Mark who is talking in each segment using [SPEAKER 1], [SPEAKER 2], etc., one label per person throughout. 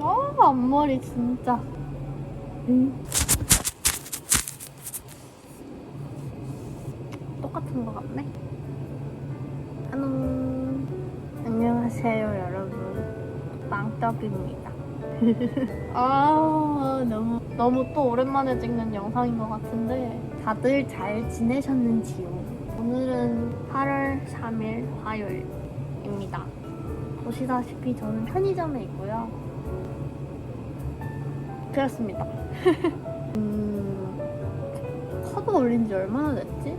[SPEAKER 1] 아 앞머리 진짜. 음. 똑같은 것 같네. 안녕. 안녕하세요 여러분. 빵떡입니다. 아 너무 너무 또 오랜만에 찍는 영상인 것 같은데 다들 잘 지내셨는지요? 오늘은 8월 3일 화요일입니다. 보시다시피 저는 편의점에 있고요. 그렇습니다. 음, 커브 올린 지 얼마나 됐지?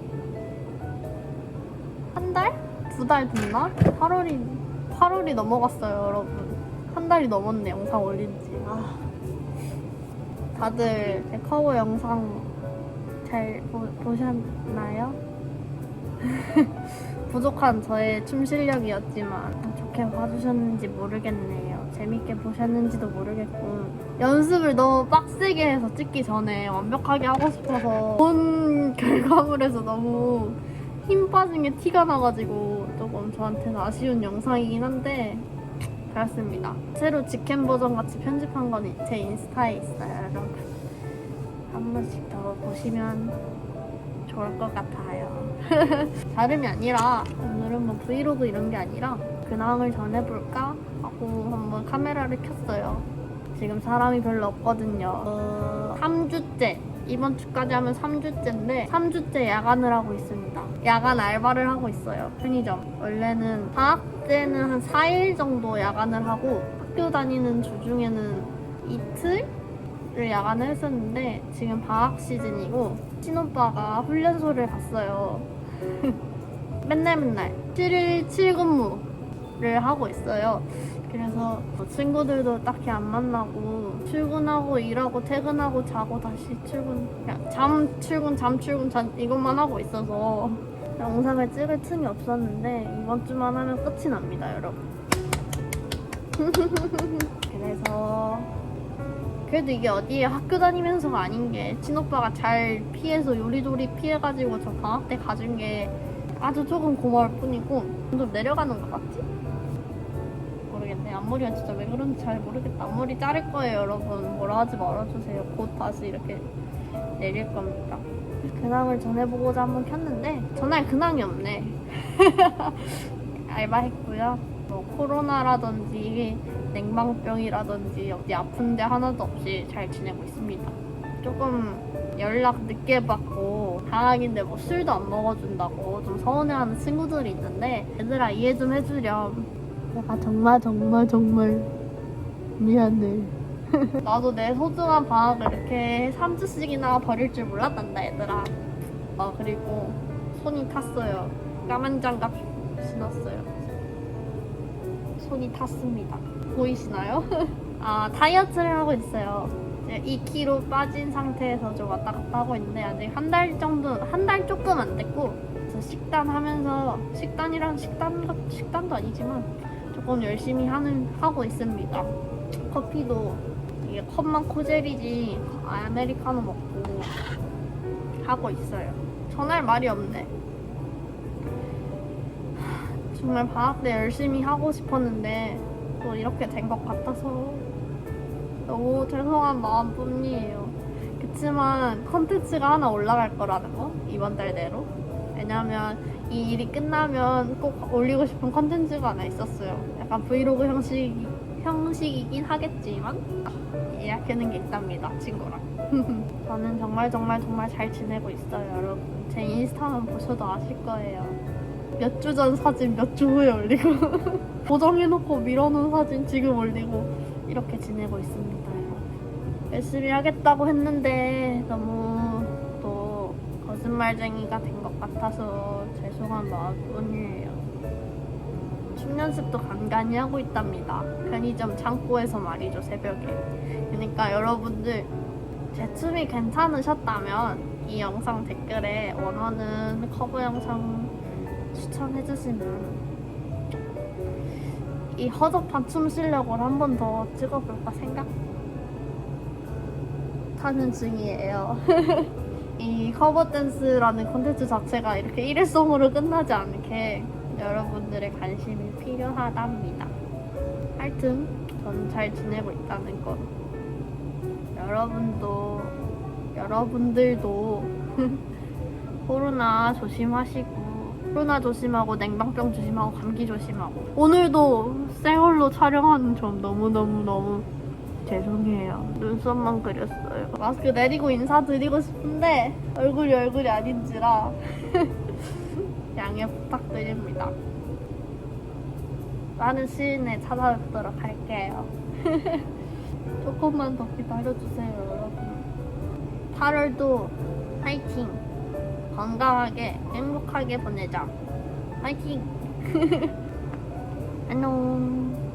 [SPEAKER 1] 한 달? 두 달 됐나? 8월이 8월이 넘어갔어요, 여러분. 한 달이 넘었네, 영상 올린 지. 아. 다들 제 커버 영상 잘 보, 보셨나요? 부족한 저의 춤 실력이었지만 좋게 봐주셨는지 모르겠네요. 재밌게 보셨는지도 모르겠고 연습을 너무 빡세게 해서 찍기 전에 완벽하게 하고 싶어서 본 결과물에서 너무 힘 빠진 게 티가 나가지고 조금 저한테는 아쉬운 영상이긴 한데 그렇습니다. 새로 직캠 버전 같이 편집한 건 제 인스타에 있어요, 여러분. 한 번씩 더 보시면 좋을 것 같아요. 다름이 아니라 오늘은 뭐 브이로그 이런 게 아니라 근황을 전해볼까 하고 한번 카메라를 켰어요. 지금 사람이 별로 없거든요. 어, 3주째 이번 주까지 하면 3주째인데 3주째 야간을 하고 있습니다. 야간 알바를 하고 있어요. 편의점. 원래는 방학 때는 한 4일 정도 야간을 하고 학교 다니는 주중에는 이틀을 야간을 했었는데 지금 방학 시즌이고 친오빠가 훈련소를 갔어요. 맨날 맨날 7일 7근무 를 하고 있어요. 그래서 뭐 친구들도 딱히 안 만나고 출근하고 일하고 퇴근하고 자고 다시 출근 그냥 잠 출근 잠 출근 잠 이것만 하고 있어서 영상을 찍을 틈이 없었는데 이번 주만 하면 끝이 납니다 여러분 그래서 그래도 이게 어디에 학교 다니면서가 아닌 게 친오빠가 잘 피해서 요리조리 피해가지고 저 방학 때 가준 게 아주 조금 고마울 뿐이고 좀 내려가는 것 같지? 모르겠네. 앞머리가 진짜 왜 그런지 잘 모르겠다. 앞머리 자를 거예요, 여러분. 뭐라 하지 말아주세요. 곧 다시 이렇게 내릴 겁니다. 근황을 전해보고자 한번 켰는데 전날 근황이 없네. 알바했고요. 뭐 코로나라든지 냉방병이라든지 어디 아픈데 하나도 없이 잘 지내고 있습니다. 조금 연락 늦게 받고 방학인데 뭐 술도 안 먹어준다고 좀 서운해하는 친구들이 있는데 얘들아 이해 좀 해주렴. 내가 정말 정말 정말 미안해. 나도 내 소중한 방학을 이렇게 3주씩이나 버릴 줄 몰랐단다 얘들아. 아 그리고 손이 탔어요. 까만 장갑 신었어요. 손이 탔습니다. 보이시나요? 아 다이어트를 하고 있어요. 이제 2kg 빠진 상태에서 좀 왔다 갔다 하고 있는데 아직 한 달 정도 한 달 조금 안 됐고 저 식단 하면서 식단이란 식단 같- 식단도 아니지만 조금 열심히 하는 하고 있습니다. 커피도 이게 컵만 코젤이지 아메리카노 먹고 하고 있어요. 전할 말이 없네. 정말 방학 때 열심히 하고 싶었는데 또 이렇게 된 것 같아서 너무 죄송한 마음뿐이에요. 그치만 컨텐츠가 하나 올라갈 거라는 거 이번 달 내로 왜냐면 이 일이 끝나면 꼭 올리고 싶은 컨텐츠가 하나 있었어요. 약간 브이로그 형식 형식이긴 하겠지만 예약하는 게 있답니다 친구랑. 저는 정말 정말 정말 잘 지내고 있어요 여러분. 제 인스타만 보셔도 아실 거예요. 몇 주 전 사진 몇 주 후에 올리고 보정해놓고 밀어놓은 사진 지금 올리고 이렇게 지내고 있습니다. 열심히 하겠다고 했는데 너무 또 거짓말쟁이가 된 것 같아서 죄송한 마음뿐이에요. 춤 연습도 간간히 하고 있답니다. 편의점 창고에서 말이죠 새벽에. 그러니까 여러분들 제 춤이 괜찮으셨다면 이 영상 댓글에 원하는 커버 영상 추천해주시면 이 허접한 춤 실력을 한 번 더 찍어볼까 생각 하는 중이에요. 이 커버 댄스라는 콘텐츠 자체가 이렇게 일회성으로 끝나지 않게 여러분들의 관심이 필요하답니다. 하여튼 전 잘 지내고 있다는 거. 여러분도 여러분들도 코로나 조심하시고 코로나 조심하고 냉방병 조심하고 감기 조심하고. 오늘도 생얼로 촬영하는 점 너무너무너무 죄송해요. 눈썹만 그렸어요. 마스크 내리고 인사드리고 싶은데 얼굴이 얼굴이 아닌지라 양해 부탁드립니다. 많은 시인에 찾아뵙도록 할게요. 조금만 더 기다려주세요 여러분. 8월도 화이팅 건강하게 행복하게 보내자. 화이팅! 안녕